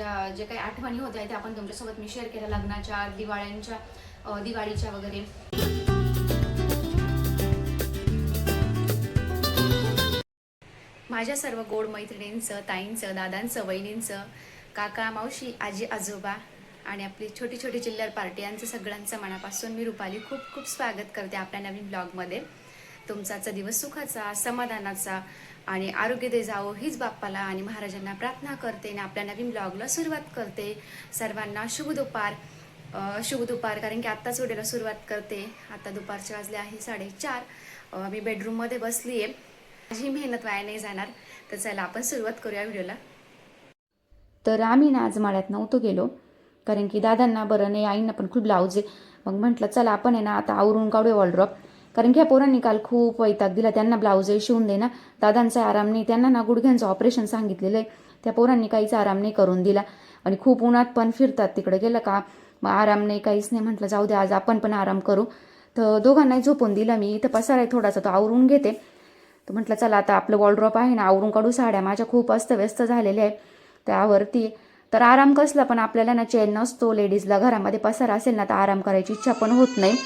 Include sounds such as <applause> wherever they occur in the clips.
जे काही आठवणी होत्या त्या आपण तुमच्यासोबत मी शेअर केल्या लग्नाच्या दिवाळ्यांच्या दिवाळीच्या वगैरे. माझ्या सर्व गोड मैत्रिणींचं ताईंचं दादांचं वहिनींचं काका मावशी आजी आजोबा आणि आपली छोटी छोटी चिल्लर पार्टी यांचं सगळ्यांचं मनापासून मी रुपाली खूप खूप स्वागत करते आपल्या नवीन ब्लॉगमध्ये तुमचा दिवस सुखाचा समाधानाचा आणि आरोग्य दे जावो हीच बाप्पाला आणि महाराजांना प्रार्थना करते आणि आपल्या नवीन ब्लॉगला सुरुवात करते. सर्वांना शुभ दुपार. शुभ दुपार कारण की आत्ताच व्हिडिओला सुरुवात करते. आता दुपारचे वाजले आहे साडेचार. मी बेडरूममध्ये बसली आहे माझी मेहनत वाया नाही जाणार. तर चला आपण सुरुवात करूया व्हिडिओला. तर आम्ही ना आज माळ्यात नव्हतो गेलो कारण की दादांना बरं नाही आईंना पण खूप ब्लाऊज आहे. मग म्हटलं चला आपण आहे ना आता आवरून काढूया वॉलड्रॉप कारण की ह्या पोरांनी काल खूप वैताग दिला. त्यांना ब्लाऊजही शिवून दे ना दादांचा आराम नाही. त्यांना ना गुडघ्यांचं ऑपरेशन सांगितलेलं आहे. त्या पोरांनी काहीच आराम नाही करून दिला. आणि खूप उन्हात पण फिरतात तिकडे. गेलं का? मग आराम नाही काहीच नाही. म्हटलं जाऊ दे आज आपण पण आराम करू. तर दोघांनाही झोपून दिलं मी. इथं पसार आहे थोडासा. तो आवरून घेते. तर म्हटलं चला आता आपलं वॉलड्रॉप आहे ना आवरून काढू साड्या. माझ्या खूप अस्तव्यस्त झालेल्या आहे त्यावरती तर आराम कसला पण आपल्याला ना चेन नसतो. लेडीजला घरामध्ये पसार असेल ना तर आराम करायची इच्छा पण होत नाही.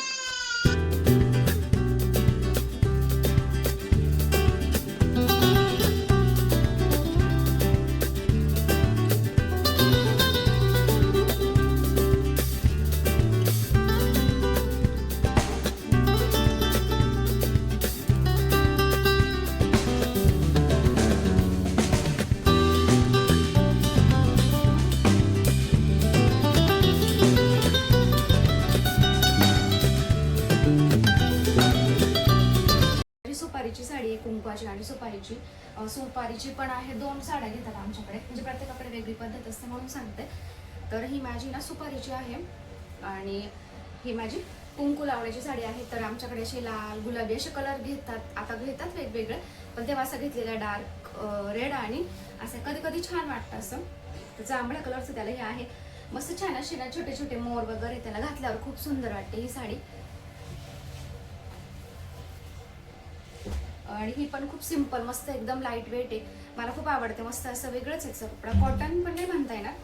घेतात म्हणजे प्रत्येकाकडे वेगळी पद्धत असते म्हणून सांगते. तर ही माझी ना सुपारीची आहे आणि ही माझी कुंकू लावण्याची साडी आहे. तर आमच्याकडे असे लाल गुलाबी असे कलर घेतात. आता घेतात वेगवेगळे पण तेव्हा असं घेतलेलं डार्क रेड आणि असं कधी कधी छान वाटतं असं. तर जांभळ्या कलरचं त्याला हे आहे. मस्त छान असे ना छोटे छोटे मोर वगैरे त्याला घातल्यावर खूप सुंदर वाटते ही साडी. आणि ही पण खूप सिंपल मस्त एकदम लाइट वेट आहे. मला खूप आवडते मस्त असं वेगळंच आहे कपडा कॉटन पण नाही म्हणता येणार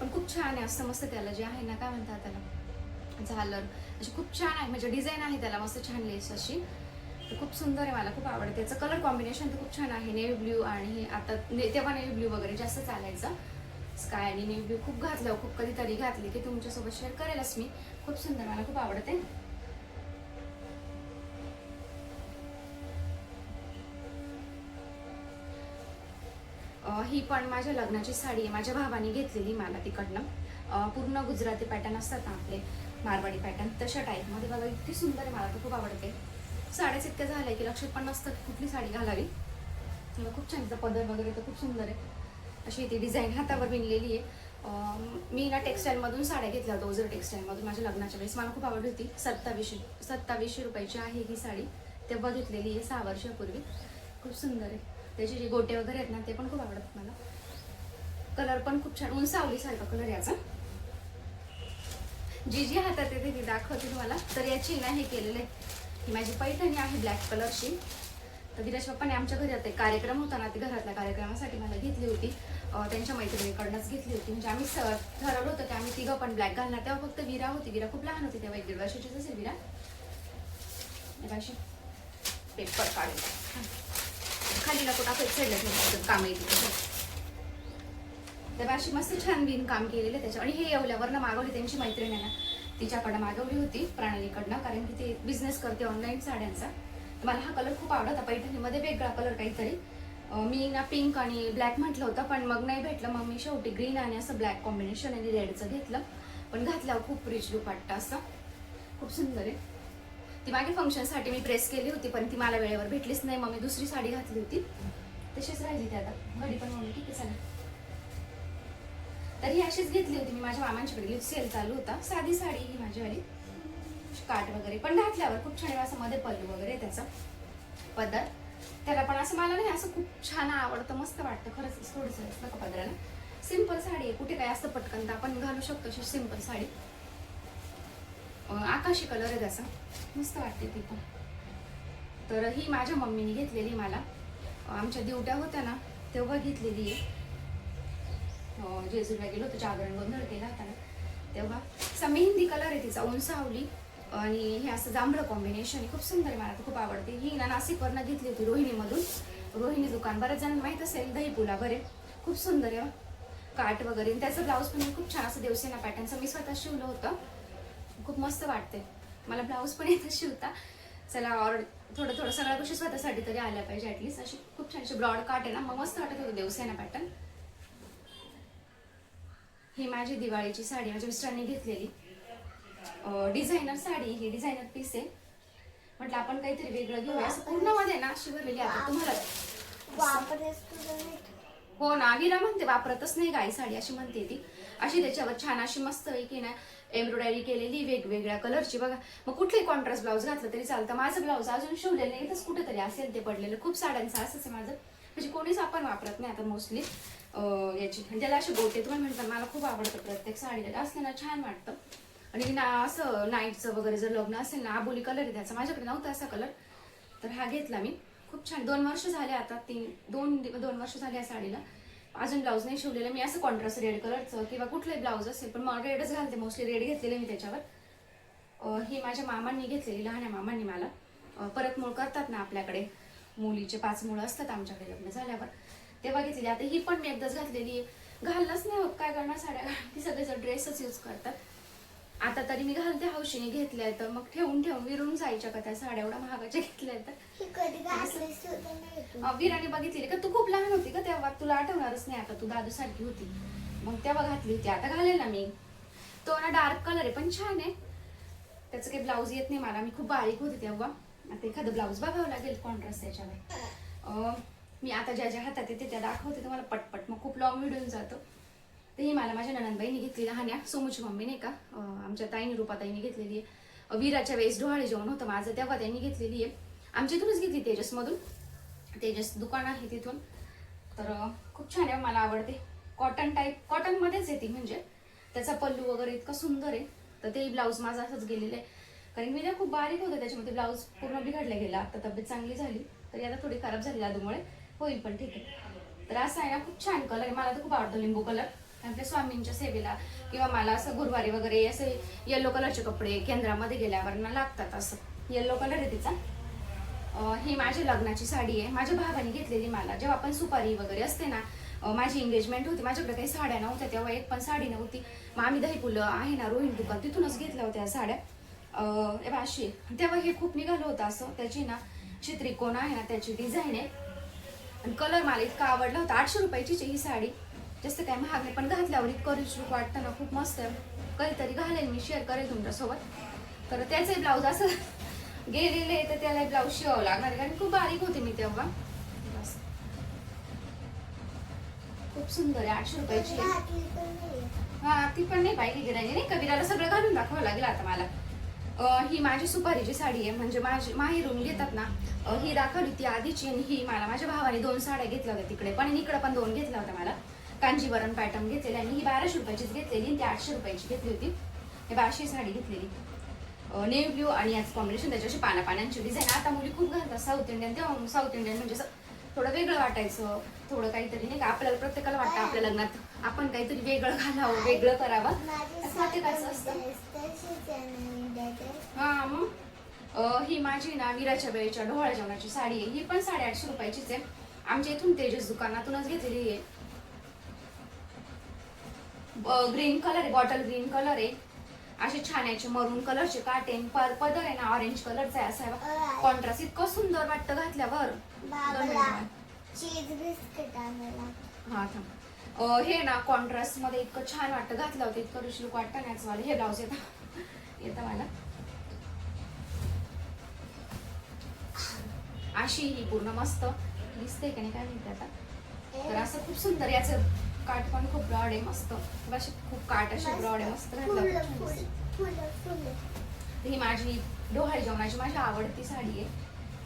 पण खूप छान आहे असं मस्त त्याला जे आहे ना काय म्हणतात त्याला? झालर. अशी खूप छान आहे म्हणजे डिझाईन आहे त्याला मस्त छान लेस अशी. खूप सुंदर आहे मला खूप आवडते. त्याचं कलर कॉम्बिनेशन तर खूप छान आहे नेव्ही ब्ल्यू आणि आता तेव्हा नेव्ही ब्ल्यू वगैरे जास्त चालायचं. स्काय आणि नेव्ही ब्ल्यू खूप घातलं खूप कधीतरी घातली की तुमच्यासोबत शेअर करेलच मी. खूप सुंदर मला खूप आवडते. ही पण माझ्या लग्नाची साडी आहे. माझ्या भावाने घेतलेली मला तिकडनं. पूर्ण गुजराती पॅटर्न असतात ना आपले मारवाडी पॅटर्न तशा टाईपमध्ये बघा इतकी सुंदर आहे मला तर खूप आवडते. साड्याच इतक्या झाल्या की लक्षात पण नसतं कुठली साडी घालावी. मला खूप छान तिचा पदर वगैरे तर खूप सुंदर आहे. अशी ती डिझाईन हातावर विणलेली आहे. मी ना टेक्स्टाईलमधून साड्या घेतल्या होत्या ओझर टेक्स्टाईलमधून माझ्या लग्नाच्या वेळेस. मला खूप आवडली होती. सत्तावीसशे सत्तावीसशे रुपयाची आहे ही साडी. तेव्हा घेतलेली आहे सहा वर्षापूर्वी. खूप सुंदर आहे. त्याचे जे गोटे वगैरे आहेत ना ते पण खूप आवडतात मला. कलर पण खूप छान उंचावली सारखा कलर याचा जी जी हातात येते ती दाखवते तुम्हाला. तर याची ना हे केलेलं आहे. ही माझी पैठणी आहे ब्लॅक कलरची तर धीरज पप्पाने आमच्या घरी आता एक कार्यक्रम होता ना ती घरातल्या कार्यक्रमासाठी मला घेतली होती. त्यांच्या मैत्रिणीकडनंच घेतली होती. म्हणजे आम्ही सर ठरवलं होतं की आम्ही तिघं पण ब्लॅक घालणार. तेव्हा फक्त विरा होती. विरा खूप लहान होती तेव्हा एक दीड वर्षाचीच असेल विरा. पेपर काढून. खाली नको टाकायचं साईडला ठेवायचं काम येईल तर अशी मस्त छान बिन काम केलेलं त्याच्या आणि हे येवल्यावर ना मागवली त्यांची मैत्रीण आहे ना तिच्याकडं मागवली होती प्रणालीकडनं कारण की ते बिझनेस करते ऑनलाईन साड्यांचा. तर मला हा कलर खूप आवडता पैठणीमध्ये वेगळा कलर काहीतरी. मी ना पिंक आणि ब्लॅक म्हटलं होतं पण मग नाही भेटलं. मग मी शेवटी ग्रीन आणि असं ब्लॅक कॉम्बिनेशन आणि रेडचं घेतलं. पण घातल्यावर खूप रिच लुक वाटतं असं. खूप सुंदर आहे. ती मागे फंक्शनसाठी मी प्रेस केली होती पण ती मला वेळेवर भेटलीच नाही. मग मी दुसरी साडी घातली होती. तशीच राहिली ती आता. घडी पण म्हणून ठीक आहे चला. तर ही अशीच घेतली होती मी माझ्या मामांच्याकडे. सेल चालू होता. साधी साडी ही माझीवाली काट वगैरे. पण घातल्यावर खूप छान आहे. असं मध्ये पल्लू वगैरे त्याचा. पदर. त्याला पण असं मला नाही असं खूप छान आवडतं. मस्त वाटतं. खरंच थोडंसं असतं का पदराला? सिंपल साडी आहे. कुठे काय असतं पटकन तर आपण घालू शकतो अशी सिंपल साडी. आकाशी कलर आहे त्याचा. मस्त वाटते ती पण. तर ही माझ्या मम्मीने घेतलेली मला. आमच्या दिवट्या होत्या ना तेव्हा घेतलेली आहे. जेजूला गेलो होतो जागरण गोंधळ केला होता ना तेव्हा. असा मेहंदी कलर आहे तिचा उंचावली. आणि हे असं जांभळं कॉम्बिनेशन आहे खूप सुंदर आहे मला तर खूप आवडते. ही ना नाशिकवरनं घेतली होती रोहिणीमधून. रोहिणी दुकान बऱ्याच जण माहीत असेल दही पुला बरे खूप सुंदर आहे. काट वगैरे आणि त्याचं ब्लाऊज पण खूप छान असं देवसेना पॅटर्नचं मी स्वतः शिवलं होतं. खूप मस्त वाटते मला ब्लाऊज पण येतं शिवता चला और थोडं थोडं सगळ्या गोष्टी स्वतःसाठी तरी आल्या पाहिजे ऍटलीस्ट अशी खूप छान अशी ब्रॉड काट आहे ना. मग मस्त वाटत होतं देवसेना पॅटर्न ही माझी दिवाळीची साडी माझ्या मिस्टरांनी घेतलेली. डिझायनर साडी. ही डिझायनर पीस आहे. म्हटलं आपण काहीतरी वेगळं घेऊया. असं पूर्णमध्ये ना शिवरलेली आता तुम्हाला नाही हो ना विरा म्हणते वापरतच नाही गाई साडी अशी म्हणते ती. अशी त्याच्यावर छान अशी मस्त की ना एम्ब्रॉयडरी केलेली वेगवेगळ्या कलरची बघा मग कुठलंही कॉन्ट्रास्ट ब्लाऊज घातलं तरी चालतं. माझं ब्लाऊज अजून शिवलेलं नाही. तसं कुठेतरी असेल ते पडलेलं. खूप साड्यांचं असंच आहे माझं. म्हणजे कोणीच आपण वापरत नाही आता मोस्टली याची. ज्याला असे अशी गोटे तुम्ही म्हणतात मला खूप आवडतं प्रत्येक साडीला असलं ना छान वाटतं. आणि ना असं नाईटचं वगैरे जर लग्न असेल ना आबोली कलर आहे त्याचा. माझ्याकडे नव्हता असा कलर तर हा घेतला मी. खूप छान. दोन वर्ष झाले आता तीन दोन दिव- दोन वर्ष झाले या साडीला. अजून ब्लाऊज नाही शिवलेलं. मी असं कॉन्ट्रास्ट रेड कलरचं किंवा कुठलंही ब्लाऊज असेल पण मला रेडच घालते. मोस्टली रेड घेतलेले मी त्याच्यावर. हे ही माझ्या मामांनी घेतलेली लहान्या मामांनी मला. परत मूळ करतात ना आपल्याकडे. मुलीचे पाच मुलं असतात आमच्याकडे लग्न झाल्यावर. तेव्हा घेतलेली. आता ही पण मी एकदाच घातलेली आहे. घालणंच नाही काय करणार? साड्या ती सगळेजण ड्रेसच यूज करतात. आता तरी मी घालते हौशीने घेतल्या तर मग ठेवून ठेवून विरून जायच्या का त्या साड्या एवढ्या महागाच्या घेतल्या तर. वीराने बघितली का? तू खूप लहान होती का तेव्हा. तुला आठवणारच नाही आता तू दादू सारखी होती. मग तेव्हा घातली होती. आता घालेल ना मी. तो ना डार्क कलर आहे पण छान आहे. त्याचं काही ब्लाऊज येत नाही मला. मी खूप बारीक होते तेव्हा. आता एखादं ब्लाऊज बघावं लागेल कॉन्ट्रास्ट त्याच्यावर. मी आता ज्या ज्या हातात येते त्या दाखवते. तुम्हाला पटपट. मग खूप लॉंग व्हिडिओ जातो. तेही मला माझ्या ननंदबाईने घेतली लहान्या सोमूची मम्मी नाही का? आमच्या ताईने रूपाताईने घेतलेली आहे. वीराच्या वेळेस डोहाळे जेवण होतं माझं तेव्हा त्यांनी घेतलेली आहे. आमच्या इथूनच घेतली तेजसमधून. तेजस दुकान आहे तिथून. तर खूप छान आहे मला आवडते. कॉटन टाईप कॉटनमध्येच येते म्हणजे. त्याचा पल्लू वगैरे इतका सुंदर आहे. तर ते ब्लाऊज माझा असंच गेलेलं आहे. कारण मी ना खूप बारीक होतं त्याच्यामध्ये ब्लाऊज पूर्ण बिघडला गेला. आता तब्येत चांगली झाली. तरी आता थोडी खराब झाली दादूमुळे होईल पण ठीक आहे. तर असं आहे ना खूप छान कलर आहे. मला तर खूप आवडतो लिंबू कलर आपल्या स्वामींच्या सेवेला किंवा मला असं गुरुवारी वगैरे असे येलो कलरचे कपडे केंद्रामध्ये गेल्यावर ना लागतात असं. येलो कलर आहे तिचा. ही माझी लग्नाची साडी आहे. माझ्या भावाने घेतलेली मला. जेव्हा आपण सुपारी वगैरे असते ना माझी एंगेजमेंट होती. माझ्याकडे काही साड्या नव्हत्या तेव्हा एक पण साडी नव्हती. मग आम्ही दही पुलं आहे ना रोहिणी दुकान तिथूनच घेतल्या होत्या साड्या. अं, अशी. तेव्हा हे खूप निघालं होतं असं. त्याची ना जी त्रिकोण आहे ना त्याची डिझाईन आहे. आणि कलर मला इतका आवडला होता. आठशे रुपयाची ही साडी. जास्त काय महाग नाही पण घातल्यावर इतकं रिच लुक वाटतं ना खूप मस्त आहे. कधीतरी घालेल मी शेअर करेल तुमच्यासोबत. तर त्याचे ब्लाऊज असं गेलेले तर त्याला ब्लाऊज शिवावं लागणार कारण खूप बारीक होते मी तेव्हा. खूप सुंदर आहे आठशे रुपयाची पण नाही हा ती पण नाही पाहिजे गिराणी नाही कबीराला सगळं घालून दाखवावं लागेल आता मला. ही माझी सुपारीची साडी आहे म्हणजे माझी माहेरून घेतात ना ही दाखवली ती आधीची आणि ही मला माझ्या भावाने दोन साड्या घेतल्या होत्या तिकडे पण इकडं इकडे पण दोन घेतल्या होत्या मला. कांजीवरम पॅटर्न घेतलेली आणि ही बाराशे रुपयाचीच घेतलेली ती आठशे रुपयाची घेतली होती. हे बाराशे साडी घेतलेली. नेव्ही ब्ल्यू आणि याच कॉम्बिनेशन त्याच्याशी पाना पानांची डिझाईन आता मुली खूप घालतात साऊथ इंडियन तेव्हा साऊथ इंडियन म्हणजे थोडं वेगळं वाटायचं. थोडं काहीतरी नाही का आपल्याला प्रत्येकाला वाटतं आपल्या लग्नात आपण काहीतरी वेगळं घालावं वेगळं करावं. प्रत्येकाचं असतं? हा मग? ही माझी ना विराच्या वेळेच्या ढोळ्या जेवणाची साडी आहे. ही पण साडे आठशे रुपयाचीच आहे. आमच्या इथून तेजस दुकानातूनच घेतलेली आहे. ग्रीन कलर आहे बॉटल ग्रीन कलर आहे. असे छान याचे मरून कलरचे काटे पर पदर आहे ना ऑरेंज कलरचा आहे. असा कॉन्ट्रास्ट इतकं सुंदर वाटतं घातल्यावर. हा थांब. हे ना कॉन्ट्रास्टमध्ये इतकं छान वाटतं घातलं होतं. इतकं लुक वाटतं ना मला हे ब्लाऊज येतं. येतं मला. अशी ही पूर्ण मस्त. दिसते का नाही काय माहिती आता. तर असं खूप सुंदर याचं काठ पण खूप ब्रॉड आहे मस्त. अशी खूप काठ अशी ब्रॉड आहे मस्त घातलं ही माझी डोहाळी जेवणाची माझी आवडती साडी आहे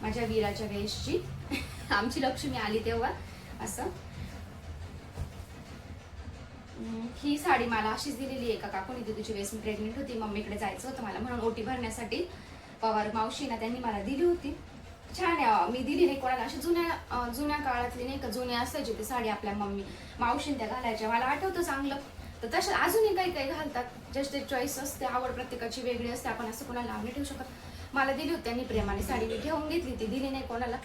माझ्या वीराच्या वेशची. आमची लक्ष्मी आली तेव्हा असं. ही साडी मला अशीच दिलेली आहे का काकून इथे तुझी वेळेस मी प्रेग्नेंट होती मम्मीकडे जायचं होतं मला म्हणून ओटी भरण्यासाठी. पवार मावशी ना त्यांनी मला दिली होती. छान आहे. मी दिली नाही कोणाला. अशा जुन्या जुन्या काळातली नाही का जुनी असायची ती साडी आपल्या मम्मी मावशीन त्या घालायच्या. मला आठवतं चांगलं. तर तशा अजूनही काही काही घालतात. जस्ट चॉईस असते. आवड प्रत्येकाची वेगळी असते. आपण असं कोणाला नाव नाही ठेवू शकत मला दिली होती त्यांनी प्रेमाने साडी. मी घेऊन घेतली ती. दिली नाही कोणाला.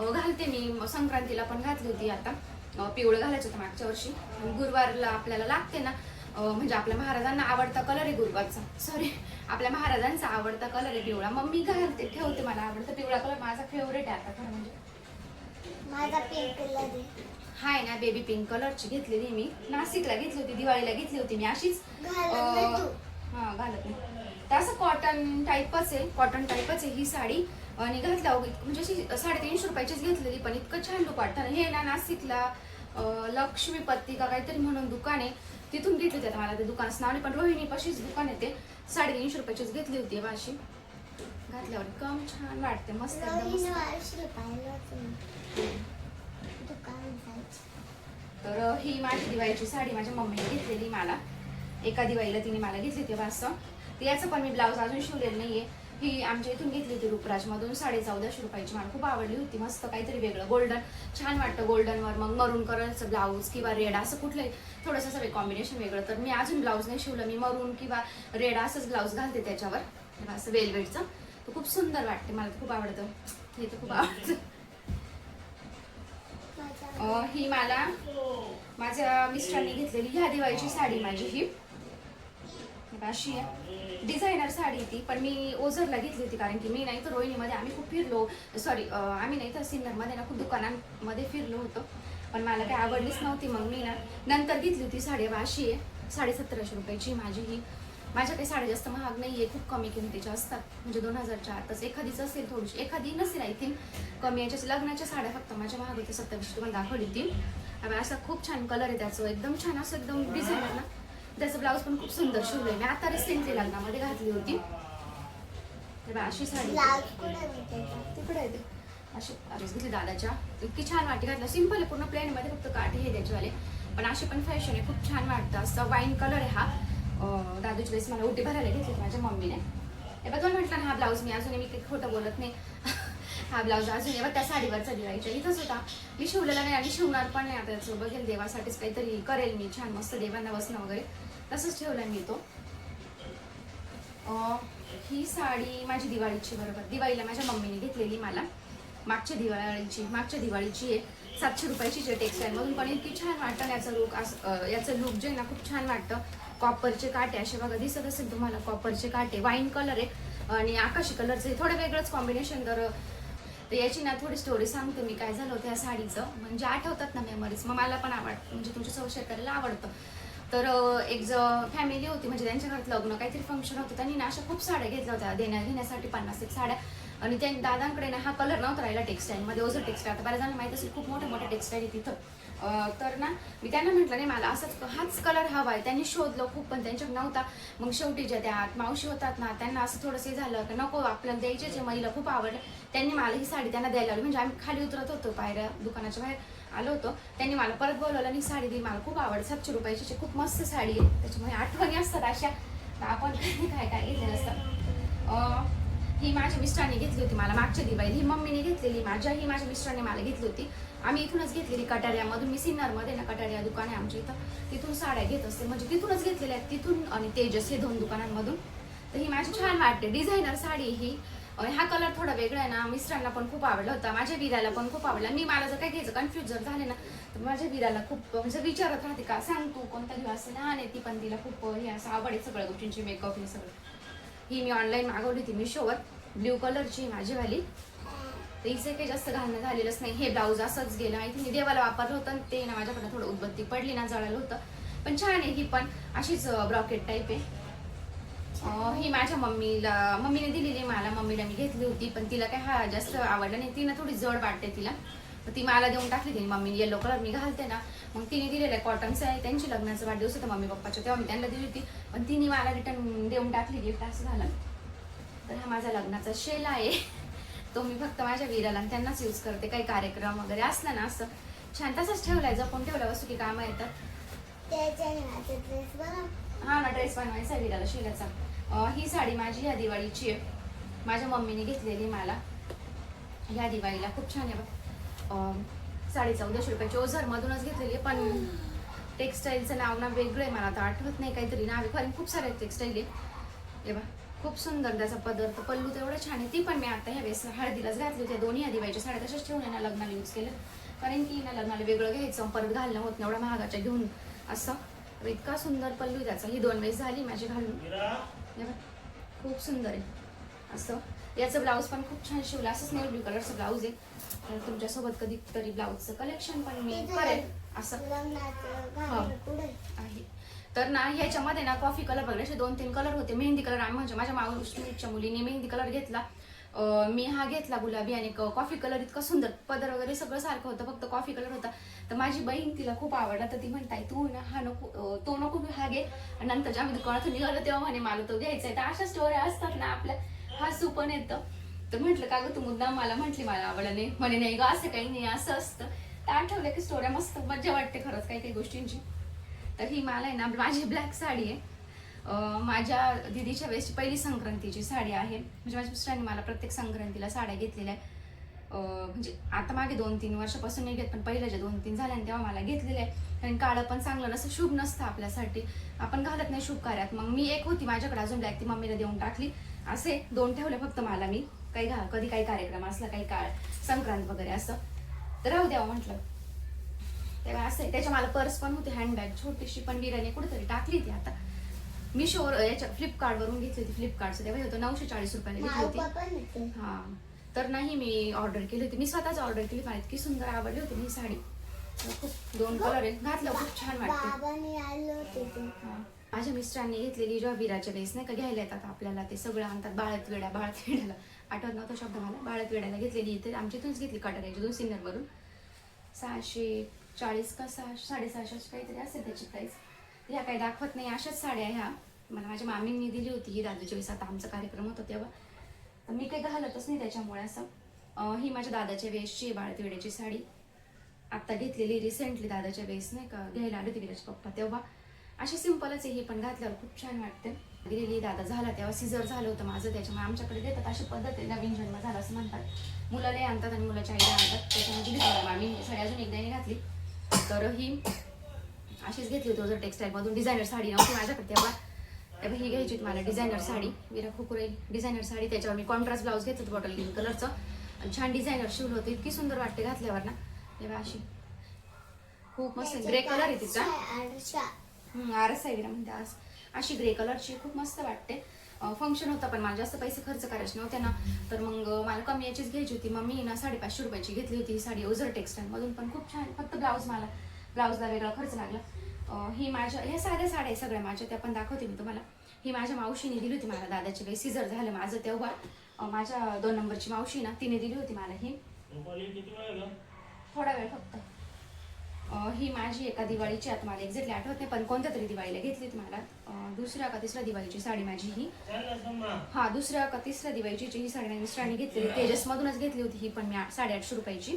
घालते मी. संक्रांतीला पण घातली होती आता. पिवळं घालायचं होतं मागच्या वर्षी. गुरुवारला आपल्याला लागते ना. म्हणजे आपल्या महाराजांना आवडता कलर आहे गुरुवारचा. सॉरी आपल्या महाराजांचा आवडता कलर आहे पिवळा. मग मी घालते ठेवते मला आवडतं पिवळा कलर माझा फेवरेट आहे आता खरं म्हणजे. माझा पिंक कलर आहे. हाय ना बेबी पिंक कलरची घेतलेली मी. नाशिकला घेतली होती दिवाळीला घेतली होती मी अशीच. हा घालत नाही. तर असं कॉटन टाईपच आहे कॉटन टाईपच आहे ही साडी. आणि घातल्या म्हणजे अशी साडेतीनशे रुपयाचीच घेतलेली पण इतकं छान लुक वाटतं हे ना नाशिकला अं, लक्ष्मीपती का काहीतरी म्हणून दुकान आहे. तिथून घेतली होती मला ते दुकानाचं नाव नाही पण रोहिणी पाशीच दुकान आहे ते. साडेतीनशे रुपयाचीच घेतली होती अशी घातल्यावर कम छान वाटते मस्त होतं. तर ही माझी दिवाळीची साडी माझ्या मम्मीने घेतलेली मला. एका दिवाळीला तिने मला घेतली तेव्हा असं याचं पण मी ब्लाऊज अजून शिवलेलं नाहीये. ही आमच्या इथून घेतली होती रुपराजमधून साडे चौदाशे रुपयाची मला खूप आवडली होती. मस्त काहीतरी वेगळं. गोल्डन छान वाटतं गोल्डनवर मग मरून कलरचं ब्लाऊज किंवा रेड असं कुठलंही. थोडंसं सगळे कॉम्बिनेशन वेगळं. तर मी अजून ब्लाऊज नाही शिवलं. मी मरून किंवा रेड असंच ब्लाऊज घालते त्याच्यावर. असं वेलवेटचं तर खूप सुंदर वाटते. मला खूप आवडतं. हे तर खूप आवडतं. ही मला माझ्या मिस्टरांनी घेतलेली. ह्या दिवाळीची साडी माझी ही. अशी आहे डिझायनर साडी ती पण मी ओझरला घेतली होती कारण की मी नाही तर रोहिणीमध्ये आम्ही खूप फिरलो. सॉरी आम्ही नाही तर सिन्नरमध्ये ना खूप दुकानांमध्ये फिरलो होतो. पण मला काही आवडलीच नव्हती मग मी ना नंतर घेतली होती साडी. अशी आहे साडेसतराशे रुपयाची माझी ही. माझ्या काही साड्या जास्त महाग नाही आहे खूप कमी किमतीच्या असतात. म्हणजे दोन हजारच्या आतच एखादीच असेल थोडीशी. एखादी नसेल आय थिंक कमी याच्या लग्नाच्या साड्या फक्त माझ्या महाग होत्या सत्तावीसशे तुम्हाला दाखवली ती असा खूप छान कलर आहे त्याचं. एकदम छान असं एकदम डिझाईन ना. त्याचं ब्लाऊज पण खूप सुंदर शिवलंय. मी आता रिसेंटली लग्नामध्ये घातली होती. अशी साडी तिकडे आहे अशी अशीच घेतली दादाच्या. इतकी छान वाटी घातलं. सिंपल आहे पूर्ण प्लेन मध्ये फक्त काठी आहे त्याच्यावाले. पण अशी पण फॅशन आहे. खूप छान वाटतं. असं वाईन कलर आहे हा. दादूची वेळेस मला उटी भरायला घेतली माझ्या मम्मीने. हे बघ म्हटलं ना हा ब्लाऊज मी अजूनही मी काही खोटं बोलत नाही. हा ब्लाऊज अजून येवा त्या साडीवरचा दिवाळीच्या इथंच होता. मी शिवलेला नाही आणि शिवणार पण नाही आता याचं बघेल देवासाठीच काहीतरी करेल मी छान मस्त देवांना बसणं वगैरे. तसंच ठेवलं मी तो. ही साडी माझी दिवाळीची बरोबर. दिवाळीला माझ्या मम्मीने घेतलेली मला. मागच्या दिवाळीची मागच्या दिवाळीची आहे. सातशे रुपयाची जे टेक्सटाईल मधून पण इतकी छान वाटतं याचं लुक असं याचं लुक जे ना खूप छान वाटतं. कॉपरचे काटे असे बघा दिसत असेल तुम्हाला कॉपरचे काटे. वाईन कलर आहे. आणि आकाशी कलरचे थोडं वेगळंच कॉम्बिनेशन तर तर याची ना थोडी स्टोरी सांगते मी काय झालं होतं या साडीचं. म्हणजे आठवतात ना मेमरीज मग मला पण आवडतं म्हणजे तुमच्यासोबत शेअर करायला आवडतं. तर एक ज फॅमिली होती म्हणजे त्यांच्या घरात लग्न काहीतरी फंक्शन होतं त्यांनी ना अशा खूप साड्या घेतल्या होत्या. देण्या घेण्यासाठी पन्नास एक साड्या. आणि त्या दादांकडे ना हा कलर नव्हता राहिला टेक्स्टाईलमध्ये ओझर टेक्स्टाईल आता बऱ्याच जणांना माहीत असेल खूप मोठ्या मोठ्या टेक्स्टाईल आहे तिथं. तर ना मी त्यांना म्हटलं नाही मला असंच हाच कलर हवा आहे. त्यांनी शोधलं खूप पण त्यांच्याकडे नव्हता. मग शेवटी ज्या त्या मावशी होतात ना त्यांना असं थोडंसं झालं की नको आपल्याला द्यायचे जे महिला खूप आवडलं त्यांनी मला ही साडी त्यांना द्यायला लावली. म्हणजे आम्ही खाली उतरत होतो पायऱ्या दुकानाच्या बाहेर आलो होतो. त्यांनी मला परत बोलवलं आणि साडी दिली. मला खूप आवड सातशे रुपयाची खूप मस्त साडी आहे. त्याच्यामुळे आठवणी असतात अशा. आपण <laughs> काय काय घेतले असतं. ही माझ्या मिस्टरांनी घेतली होती मला मागच्या दिवाळी ही मम्मीने घेतलेली. माझ्या ही माझ्या मिस्टरांनी मला घेतली होती. आम्ही इथूनच घेतलेली कटाऱ्यामधून. मी सिन्नरमध्ये ना कटाऱ्या दुकान आहे आमच्या इथं. तिथून साड्या घेत असते. म्हणजे तिथूनच घेतलेल्या आहेत. तिथून आणि तेजस हे दोन दुकानांमधून. तर ही माझी छान वाटते. डिझायनर साडी ही. हा कलर थोडा वेगळा आहे ना. मिस्टरांना पण खूप आवडला होता. माझ्या विराला पण खूप आवडला. मी मला जर काय घ्यायचं कन्फ्युज जर झाले ना तर माझ्या विराला खूप म्हणजे विचारत राहते का सांग तू कोणता घेऊ? असं. लहान आहे ती पण तिला खूप हे असं आवड आहे सगळ्या गोष्टींची मेकअप हे सगळं. ही मी ऑनलाईन मागवली होती मिशोवर ब्ल्यू कलरची माझीवाली तर इथे काही जास्त घालणं झालेलंच नाही. हे ब्लाऊज असंच गेलं. माहिती मी देवाला वापरलं होतं आणि ते ना माझ्याकडे थोडं उदबत्ती पडली ना जळालं होतं. पण छान आहे ही पण. अशीच ब्रॉकेट टाईप आहे. ही माझ्या मम्मीला मम्मीने दिलेली मम्मीला मी घेतली होती पण तिला काय हा जास्त आवडला नाही. ती ना थोडी जड वाटते तिला. ती मला देऊन टाकली तिने. मम्मी येलो कलर मी घालते ना. मग तिने दिलेलं आहे. कॉटनचं आहे. त्यांची लग्नाचा वाढदिवस होता मम्मी पप्पाच्या तेव्हा मी त्यांना दिली होती. पण तिने मला रिटर्न देऊन टाकली. गिफ्ट असं झालं. तर हा माझा लग्नाचा शेला आहे. तो मी फक्त माझ्या वीराला आणि त्यांनाच यूज करते. काही कार्यक्रम वगैरे असला ना असं. छान तसंच ठेवलाय. जपून ठेवला. वस्तू की कामं येतात. हा ना ड्रेस बनवायचा विराला शिलाचा. ही साडी माझी ह्या दिवाळीची आहे. माझ्या मम्मीने घेतलेली मला. ह्या दिवाळीला खूप छान आहे साडे चौदाशे रुपयाची ओझरमधूनच घेतलेली आहे पण टेक्स्टाईलचं नाव ना वेगळं आहे मला आता आठवत नाही काहीतरी नाव कारण खूप सारे टेक्स्टाईल आहे हे. बघ खूप सुंदर त्याचा पदार्थ पल्लू तेवढं छान आहे ती पण मी आता ह्या वेळेस हळदीलाच घातली होती. दोन्ही दिवाळीच्या साड्या तशाच ठेवून ना लग्नाला यूज केलं. कारण की ना लग्नाला वेगळं घ्यायचं परत घालणं होत नाही एवढ्या महागाच्या घेऊन असं. इतका सुंदर पल्लू त्याचा. ही दोन वेळेस झाली माझी घालून. हे खूप सुंदर आहे. असं. याचं ब्लाऊज पण खूप छान शिवलं. असंच नेव्ही ब्लू कलरचं ब्लाऊज आहे. तर तुमच्यासोबत कधीतरी ब्लाऊजचं कलेक्शन पण मी करेल. असं. पुढे आहे तर ना ह्याच्यामध्ये ना कॉफी कलर बघले असे दोन तीन कलर होते. मेहंदी कलर आम्ही म्हणजे माझ्या मावशीच्या मुलीने मेहंदी कलर घेतला. मी हा घेतला गुलाबी आणि कॉफी कलर इतका सुंदर. पदर वगैरे सगळं सारखं होतं फक्त कॉफी कलर होता. तर माझी बहीण तिला खूप आवडला. तर ती म्हणताय तू ना हा नको तो नको मी हा घे. आणि नंतर जेव्हा मी दुकानातून निघालो तेव्हा म्हणे मला तो घ्यायचा आहे तर अशा स्टोऱ्या असतात ना आपल्या. हा पण येतं. तर म्हटलं का गं तू मुद्दा मला म्हटली मला आवडलं नाही? म्हणे नाही ग असं काही नाही असं असतं. तर आठवलं की स्टोऱ्या मस्त मजा वाटते खरंच काही काही गोष्टींची. तर ही मला आहे ना माझी ब्लॅक साडी आहे. माझ्या दिदीच्या वेळेसची पहिली संक्रांतीची साडी आहे. म्हणजे माझ्या मिस्टरांनी मला प्रत्येक संक्रांतीला साड्या घेतलेल्या. आहे म्हणजे आता मागे दोन तीन वर्षापासून नाही घेत पण पहिल्या ज्या दोन तीन झाल्या तेव्हा मला घेतलेल्या आहे कारण काळं पण चांगलं नसतं शुभ नसतं आपल्यासाठी. आपण घालत नाही शुभ कार्यात मग मी एक होती माझ्याकडे अजून ब्लॅक ती मम्मीला देऊन टाकली. असे दोन ठेवले फक्त मला मी. काही घा कधी काही कार्यक्रम असला काही काळ संक्रांत वगैरे असं. तर राहू द्यावं म्हटलं. तेव्हा असं. त्याच्या मला पर्स पण होती हँडबॅग छोटीशी पण बिर्याणी कुठेतरी टाकली ती आता. मी शोर याच्या फ्लिपकार्ट वरून घेतली होती फ्लिपकार्टचं तेव्हा हे होतं नऊशे चाळीस रुपयाला घेतली होती. हा. तर नाही मी ऑर्डर केली होती. मी स्वतःच ऑर्डर केली. मला इतकी सुंदर आवडली होती ही साडी. खूप दोन कलर आहे. घातलं खूप छान वाटते. माझ्या मिस्टरांनी घेतलेली जेव्हा विराच्या वेळेस नाही का घ्यायला येतात आपल्याला ते सगळं आणतात बाळत वेड्या बाळत वेड्याला आठवत नव्हता शब्द मला बाळत वेड्याला घेतलेली इथे. आमची इथूनच घेतली कटाऱ्याची दोन सिन्नरवरून सहाशे चाळीस का सहाशे साडेसहाशे काहीतरी असेल त्याची प्राईस ह्या काही दाखवत नाही. अशाच साड्या ह्या. मला माझ्या मामींनी दिली होती. ही दादूच्या वेळेस आता आमचा कार्यक्रम होता तेव्हा. तर मी काही घालतच नाही त्याच्यामुळे असं. ही माझ्या दादाच्या वेळेसची बाळत वेड्याची साडी. आत्ता घेतलेली रिसेंटली दादाच्या वेळेस नाही का घ्यायला आली होती विराज पप्पा तेव्हा. अशी सिंपलच आहे ही पण घातल्यावर खूप छान वाटते गेलेली दादा झाला तेव्हा सिझर झालं होतं माझं त्याच्यामुळे आमच्याकडे देतात. अशी पद्धत आहे नवीन जन्म झाला असं म्हणतात. मुलालाही आणतात आणि मुलाच्या आईला आणतात. त्याच्यामध्ये दिली आम्ही मामी साडी अजून एकदा नाही घातली. तर ही अशीच घेतली होती जर टेक्स्टाईलमधून डिझायनर साडी नव्हती माझ्याकडे तेव्हा. तेव्हा ही घ्यायची होती मला डिझायनर साडी. विरा खुकुरे डिझायनर साडी त्याच्यावर मी कॉन्ट्रास्ट ब्लाऊज घेतलं होतं बॉटल ग्रीन कलरचं आणि छान डिझायनर शिवलं होतं इतकी सुंदर वाटते घातल्यावर ना. तेव्हा अशी खूप मस्त ग्रे कलर आहे तिचा. आरस आहे म्हणजे आरस. अशी ग्रे कलरची खूप मस्त वाटते. फंक्शन होतं पण मला जास्त पैसे खर्च करायचे नव्हते ना. तर मग मला कमी याचीच घ्यायची होती. मग मी ना साडेपाचशे रुपयाची घेतली होती ही साडी ओझर टेक्स्टाईलमधून पण खूप छान फक्त ब्लाऊज मला ब्लाऊजला वेगळा खर्च लागला. ही माझ्या ह्या साध्या साड्या आहे सगळ्या माझ्या त्या पण दाखवते मी तुम्हाला. ही माझ्या मावशीने दिली होती मला दादाची वेळी सिझर झालं माझं तेव्हा. माझ्या दोन नंबरची मावशी ना तिने दिली होती मला ही. थोडा वेळ फक्त. ही माझी एका दिवाळीची आता मला एक्झॅक्टली आठवत नाही पण कोणत्या तरी दिवाळीला घेतली होती मला? दुसऱ्या का तिसऱ्या दिवाळीची साडी माझी ही. हा दुसऱ्या का तिसऱ्या दिवाळीची जी ही साडी माझ्या मिस्टरांनी घेतलेली तेजस मधूनच घेतली होती ही पण मी आठ- साडेआठशे रुपयाची.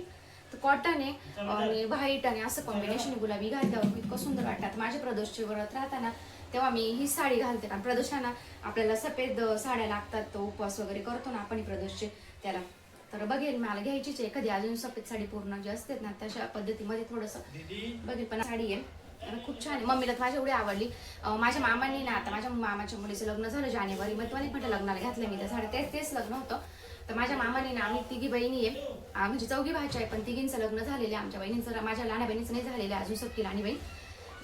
तर कॉटन आहे आणि व्हाईट आणि असं कॉम्बिनेशन गुलाबी घालत्यावर इतकं सुंदर वाटतात. माझे प्रदोषचे व्रत राहताना तेव्हा मी ही साडी घालते कारण प्रदोषांना आपल्याला सफेद साड्या लागतात तो उपवास वगैरे करतो ना आपण प्रदोषचे त्याला तर बघेल मला घ्यायचीच आहे. एखादी अजून सफेद साडी पूर्ण जे असते ना तशा पद्धतीमध्ये थोडंसं बघेल पण साडी आहे. खूप छान आहे. मम्मीला तर माझ्या एवढी आवडली. माझ्या मामांनी ना आता माझ्या मामाच्या मुलीचं लग्न झालं जानेवारी मध्ये. पण म्हटलं लग्नाला. घातलं मी त्या साड्या तेच तेच लग्न होतं. तर माझ्या मामाने ना आम्ही तिघी बहिणी आहे. म्हणजे चौघी भाच्या आहे पण तिघींचं लग्न झालेलं आहे. आमच्या बहिणींचं माझ्या लहान बहिणीचं नाही झालेलं आहे अजून सक्की लहानी बहीण.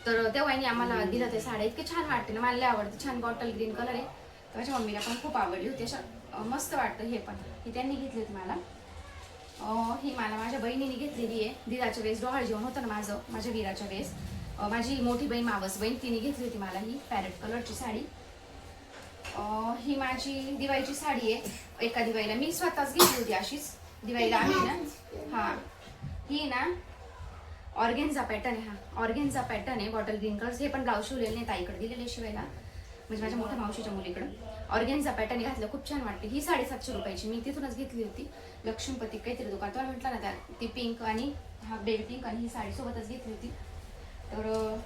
तर त्या वहिनी आम्हाला दिलं ते साड्या. इतके छान वाटते ना मला आवडते. छान बॉटल ग्रीन कलर आहे. तर माझ्या मम्मीला पण खूप आवडली होती अशा. मस्त वाटतं हे पण. ही त्यांनी घेतली होती मला ही मला माझ्या बहिणीने घेतलेली आहे. दिदाच्या वेळेस डोहाळ जेवण होतं ना माझं माझ्या वीराच्या वेळेस. माझी मोठी बहीण मावस बहीण तिने घेतली होती मला ही पॅरेट कलरची साडी. ही माझी दिवाळीची साडी आहे. एका दिवाळीला मी स्वतःच घेतली होती अशीच. दिवाळीला आम्ही ना हा. ही ना ऑर्गेन्झा पॅटर्न आहे हा. ऑर्गेन्झा पॅटर्न आहे. Bottle green colours. हे पण ब्लाऊज शिवलेले नाही ताईकडे दिलेले शिवायला. म्हणजे माझ्या मोठ्या मावशीच्या मुलीकडं. ऑर्गेन्झा पॅटर्न घातलं खूप छान वाटते ही साडेसातशे रुपयाची मी तिथूनच घेतली होती. लक्ष्मीपती काहीतरी दुकान. तुम्हाला म्हटलं ना त्या ती पिंक आणि हा बेबी पिंक आणि ही साडीसोबतच घेतली होती. तर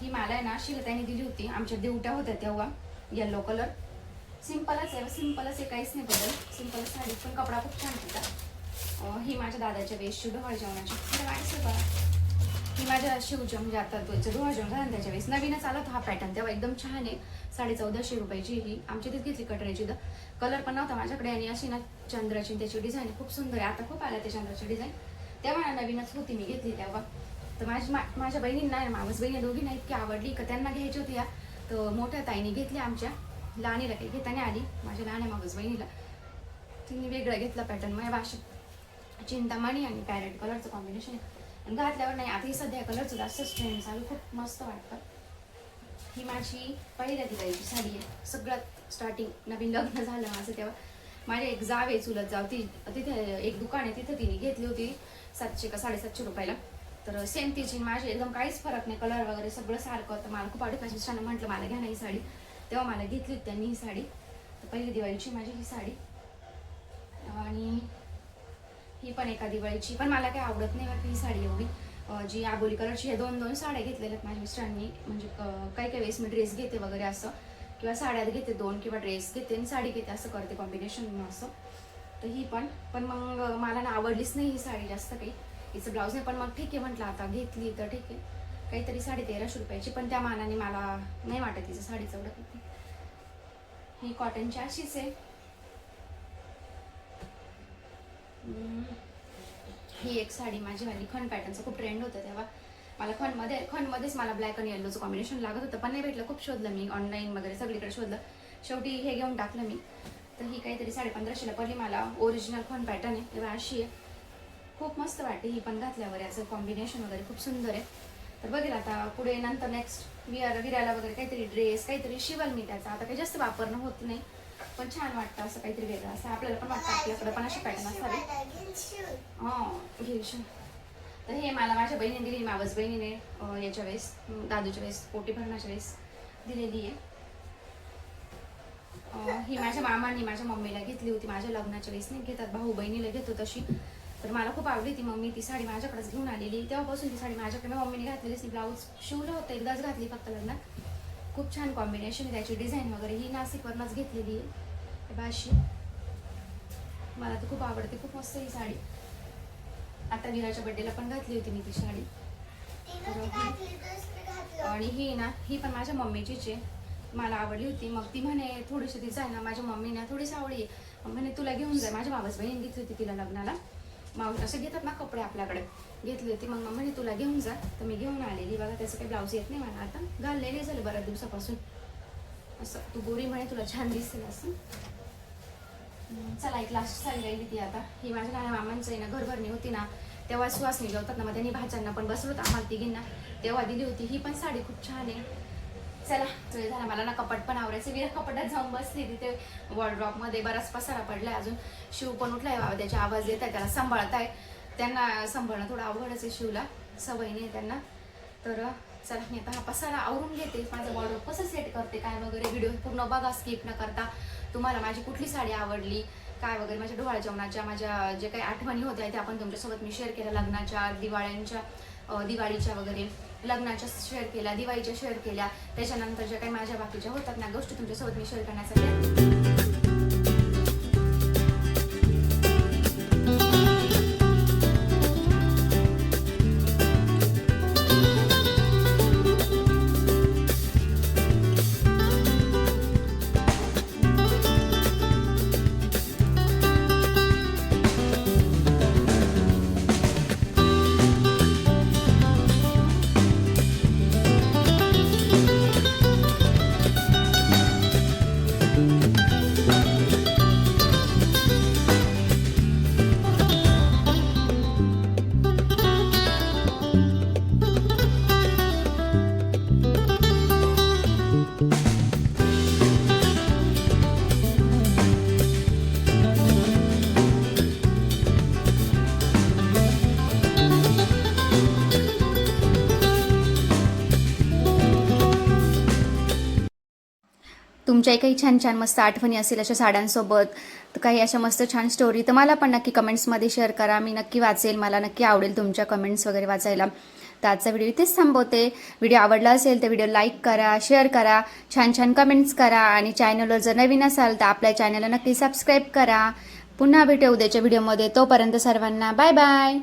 ही मला आहे ना शिलताईने दिली होती. आमच्या देवट्या होत्या तेव्हा येल्लो कलर सिम्पलच आहे सिम्पलच आहे काहीच नाही बदल. सिंपल साडी पण कपडा खूप छान होता. ही माझ्या दादाच्या वेळेस ढोळ जेवणाची. काय वाढचं बघा की माझ्या शिवच्या म्हणजे आता तो डोहाळ जेवण झालं ना त्याच्या वेळेस नवीनच आला होता हा पॅटर्न तेव्हा एकदम छान आहे. साडे चौदाशे रुपयाची ही आमची तिथे घेतली कटऱ्याची तर कलर पण नव्हता माझ्याकडे आणि अशी ना चंद्राची त्याची डिझाईन खूप सुंदर आहे. आता खूप आल्या त्या चंद्राची डिझाईन तेव्हा ना नवीनच होती मी घेतली तेव्हा. तर माझी मा- माझ्या बहिणींना मावस बहिणी दोघींना इतकी आवडली का त्यांना घ्यायची होती या. तर मोठ्या ताईने घेतली आमच्या. लहानीला काही घेताना आली माझ्या लहान आहे मावस बहिणीला. तिने वेगळं घेतला पॅटर्न माझ्या भाषेत चिंतामणी आणि पॅरेट कलरचं कॉम्बिनेशन आहे. आणि घातल्यावर नाही आता ही सध्या कलरचं जास्त ट्रेंड चालू खूप मस्त वाटतं. ही माझी पहिल्या दिवाळीची साडी आहे. सगळ्यात स्टार्टिंग नवीन लग्न झालं माझं तेव्हा. माझे एक जाव आहे चुलत जाव ती तिथे एक दुकान आहे तिथं तिने घेतली होती सातशे का साडेसातशे रुपयाला. तर सेम तिची माझी एकदम काहीच फरक नाही कलर वगैरे सगळं सारखं होतं. मला खूप आवडत माझ्या मिस्टरांना म्हटलं मला घ्या ना ही साडी. तेव्हा मला घेतली होती त्यांनी ही साडी. तर पहिली दिवाळीची माझी ही साडी. आणि ही पण एका दिवाळीची पण मला काही आवडत नाही वाटत ही साडी एवढी. जी आबोली कलरची हे दोन दोन साड्या घेतलेल्या आहेत माझ्या मिस्टरांनी. म्हणजे क- काही काही वेळेस मी ड्रेस घेते वगैरे असं. किंवा साड्यात घेते दोन किंवा ड्रेस घेते आणि साडी घेते असं करते कॉम्बिनेशन असं. तर ही पण. पण मग मला ना आवडलीच नाही ही साडी जास्त काही. हिचं ब्लाऊज नाही पण मग ठीक आहे म्हटलं आता घेतली तर ठीक आहे. काहीतरी साडे तेराशे रुपयाची पण त्या मानाने मला नाही वाटत तिचं साडीचं एवढं ही कॉटनची अशीच आहे. ही एक साडी माझी वाली खण पॅटर्नचं खूप ट्रेंड होतं तेव्हा. मला खणमध्ये खणमध्येच मला ब्लॅक आणि येल्लोचं कॉम्बिनेशन लागत होतं पण नाही भेटलं खूप शोधलं मी ऑनलाईन वगैरे सगळीकडे शोधलं. शेवटी हे घेऊन टाकलं मी. तर ही काहीतरी साडे पंधराशेला पडली मला. ओरिजिनल खण पॅटर्न आहे तेव्हा अशी आहे. खूप मस्त वाटते ही पण घातल्यावर याचं कॉम्बिनेशन वगैरे खूप सुंदर आहे. तर बघेल आता पुढे नंतर नेक्स्ट विरार विराला वगैरे काहीतरी ड्रेस काहीतरी शिवल मी त्याचा. आता काही जास्त वापरणं होत नाही. पण छान वाटतं असं काहीतरी वेगळं. असं आपल्याला पण वाटतं आपल्याकडे पण अशी पॅटर्न असावी. हां घेशील तर हे मला माझ्या बहिणीने दिली मावस बहिणीने याच्या वेळेस दादूच्या वेळेस पोटी भरण्याच्या वेळेस दिलेली आहे. ही माझ्या मामांनी माझ्या मम्मीला घेतली होती. माझ्या लग्नाच्या वेळेस नाही घेतात. भाऊ बहिणीला घेतो तशी तर मला खूप आवडली ती मम्मी. ती साडी माझ्याकडेच घेऊन आलेली. तेव्हापासून ती साडी माझ्याकडे मम्मीने घातलेली ती ब्लाऊज शिवलं होतं एकदाच घातली फक्त लग्नात. खूप छान कॉम्बिनेशन आहे. त्याची डिझाईन वगैरे ही नाशिकवरनंच घेतलेली आहे. बाशी मला तर खूप आवडते. खूप मस्त ही साडी. आता विराच्या बड्डेला पण घातली होती मी ती साडी. आणि ही ना ही पण माझ्या मम्मीचीच आहे. मला आवडली होती. मग ती म्हणे थोडीशी तिचं आहे ना माझ्या मम्मीने थोडीशी आवडली म्हणे तुला घेऊन जाय माझ्या मावस बहीण घेतली होती तिला लग्नाला. मावस असे घेतात ना कपडे आपल्याकडे. घेतले होते. मग म्हणे तुला घेऊन जा. तर मी घेऊन आलेली. बघा त्याचं काही ब्लाऊज येत नाही मला आता. घाललेले झाले बऱ्याच दिवसापासून. असं तू गोरी म्हणे तुला छान दिसेल असं. चला एक लास्ट साडी राहिली ती आता. ही माझ्या नाना मामांचं आहे ना घरभरणी होती ना तेव्हा सुवासनी जेवतात ना मग त्यांनी भाच्यांना पण बसवत होतं आम्हाला तिघींना. तेव्हा दिली होती. ही पण साडी खूप छान आहे. चला वेळ झाला मला ना कपाट पण आवडायचं विरा कपाटात जाऊन बसली तिथे वॉर्ड्रॉपमध्ये. बराच पसारा पडलाय अजून. शिव पण उठलाय बाबा त्याचे आवाज येत आहे त्याला सांभाळताय. त्यांना सांभाळणं थोडं अवघडच आहे शिवला. सवय नाही त्यांना. तर चला मी आता हा पसारा आवरून घेते. माझं वॉर्ड्रॉप कसं सेट करते काय वगैरे व्हिडिओ पूर्ण बघा स्किप न करता. तुम्हाला माझी कुठली साडी आवडली? काय वगैरे? माझ्या डोहाळ जेवणाच्या माझ्या जे काही आठवणी होत्या त्या आपण तुमच्यासोबत मी शेअर केल्या. लग्नाच्या दिवाळ्यांच्या. दिवाळीच्या वगैरे लग्नाच्या शेअर केल्या दिवाळीच्या शेअर केल्या. त्याच्यानंतर ज्या काही माझ्या बाकीच्या होतात ना गोष्टी तुमच्यासोबत मी शेअर करण्यासाठी तुमच्याही काही छान छान मस्त आठवणी असेल अशा साड्यांसोबत तर काही अशा मस्त छान स्टोरी तर मला पण नक्की कमेंट्समध्ये शेअर करा. मी नक्की वाचेल मला नक्की आवडेल तुमच्या कमेंट्स वगैरे वाचायला. तर आजचा व्हिडिओ इथेच थांबवते. व्हिडिओ आवडला असेल तर व्हिडिओ लाईक करा शेअर करा छान छान कमेंट्स करा आणि चॅनलवर जर नवीन असाल तर आपल्या चॅनलला नक्की सबस्क्राईब करा. पुन्हा भेटू उद्याच्या व्हिडिओमध्ये तोपर्यंत सर्वांना बाय बाय